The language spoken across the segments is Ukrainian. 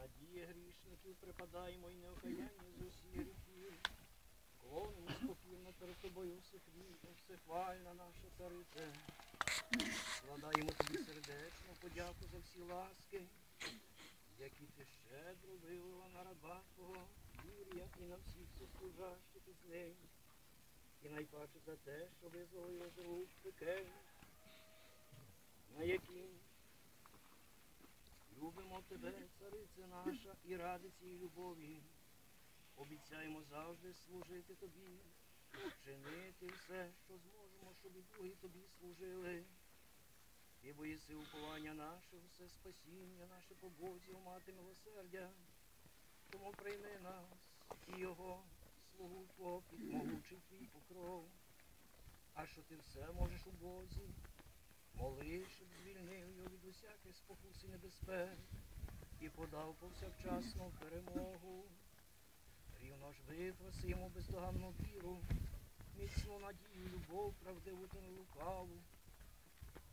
надія грішників припадаємо і неокаянні з перед тобою всехвітня, всехвальна наша царице. Складаємо тобі сердечну подяку за всі ласки, які ти щедро вилила на раба Твого Юрія і на всіх сослужащих із ним. І найпаче за те, що визвало його з рук пекельних, на які любимо тебе, царице наша, і ради цій любові. Обіцяємо завжди служити тобі, чинити все, що зможемо, щоб і другі тобі служили. Ти боїси уповання наше, все спасіння, наше по Бозі, о мати милосердя. Тому прийми нас і його, слугу Твого, під могучий твій покров. А що ти все можеш у Бозі, моли, щоб звільнив його від усяких спокус і небезпек і подав повсякчасну перемогу. Випроси йому бездоганну віру, міцну надію, любов, правдиву та нелукаву.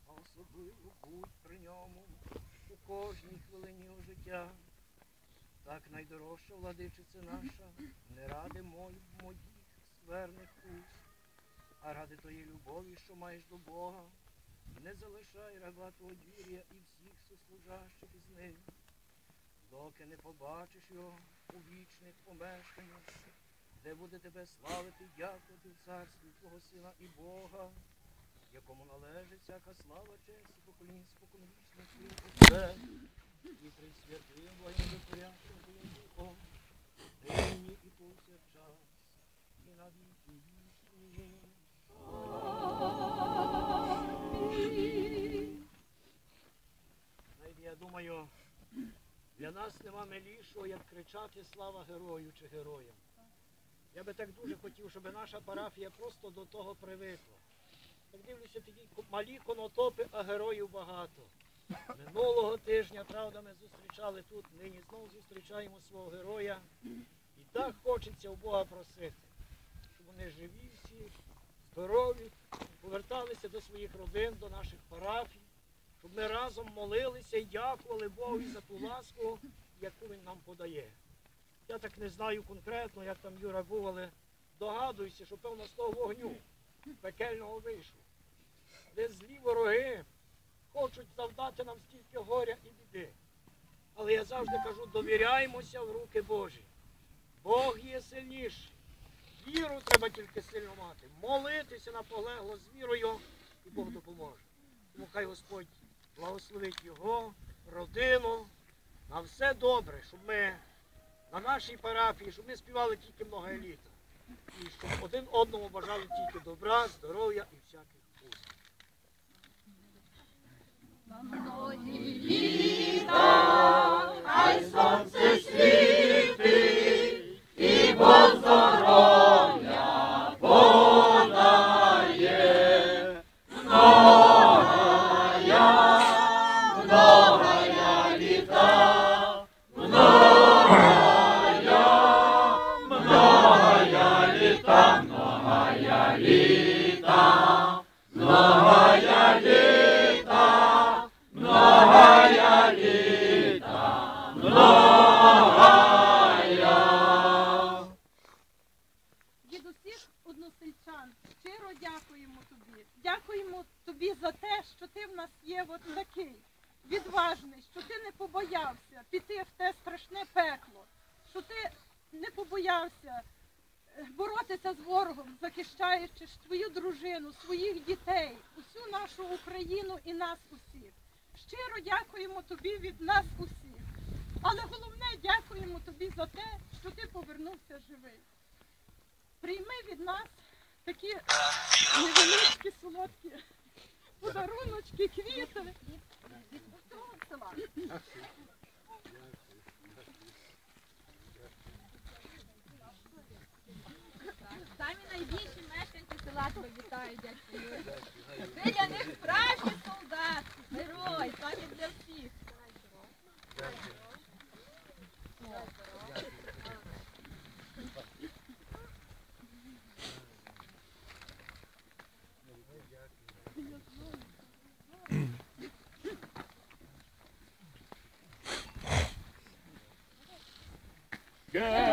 А особливо будь при ньому у кожній хвилині його життя. Так найдорожча владичиця наша, не ради моль моїх сверних уст, а ради тої любові, що маєш до Бога. Не залишай раба твого Юрія і всіх сослужащих із ним, доки не побачиш його у вічних помешканнях, де буде тебе славити, і дякувати царстві Твого Сина і Бога, якому належить всяка слава, честь і поколінь споконвічних твоїм Отцем, і присвятим благодатворящим Твоїм Духом, нині і повсякчас, і на віки вічні. Знаєте, я думаю, для нас нема милішого, як кричати слава герою чи героям. Я би так дуже хотів, щоб наша парафія просто до того привикла. Так дивлюся, такі малі конотопи, а героїв багато. Минулого тижня, правда, ми зустрічали тут, нині знову зустрічаємо свого героя. І так хочеться у Бога просити, щоб вони живі всі, здорові, поверталися до своїх родин, до наших парафій, щоб ми разом молилися і дякували Богу за ту ласку, яку він нам подає. Я так не знаю конкретно, як там Юра був, але догадуюся, що певно з того вогню пекельного вийшло. Де злі вороги хочуть завдати нам стільки горя і біди. Але я завжди кажу, довіряємося в руки Божі. Бог є сильніший. Віру треба тільки сильно мати. Молитися наполегло з вірою, і Бог допоможе. Тому хай Господь благословить його, родину, на все добре, щоб ми на нашій парафії, щоб ми співали тільки много літа. І щоб один одному бажали тільки добра, здоров'я і всяких успіхів. від усіх односельчан щиро дякуємо тобі. Дякуємо тобі за те, що ти в нас є от такий відважний, що ти не побоявся піти в те страшне пекло, що ти не побоявся боротися з ворогом, захищаючи свою дружину, своїх дітей, усю нашу Україну і нас усіх. Щиро дякуємо тобі від нас усіх. Але головне дякуємо тобі за те, що ти повернувся живий. Прийми від нас такі невеличкі солодкі подаруночки, квіти. Good.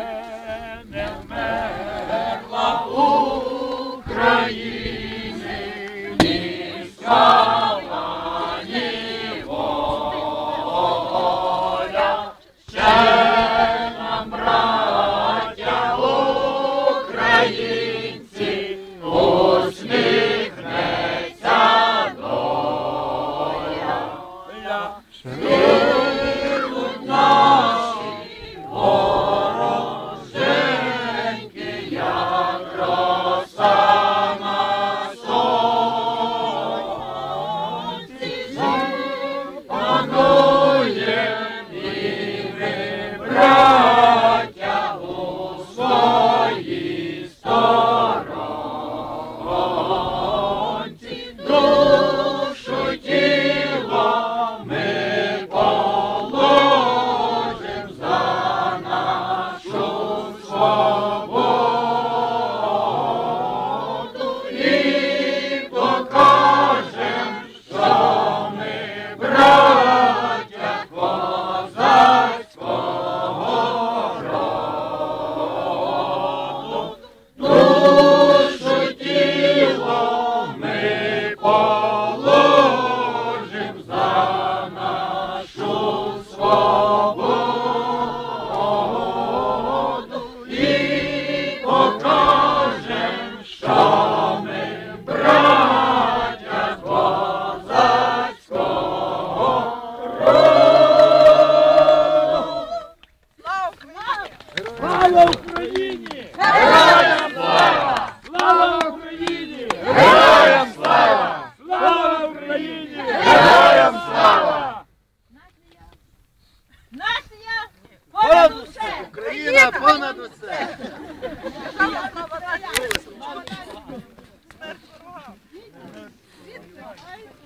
Україна понад усе!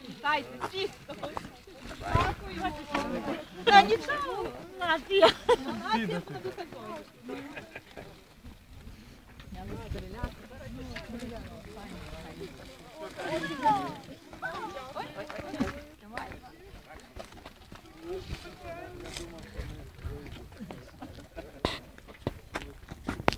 Вітайте всіх! Та нічого у нас є. Я не стріляю.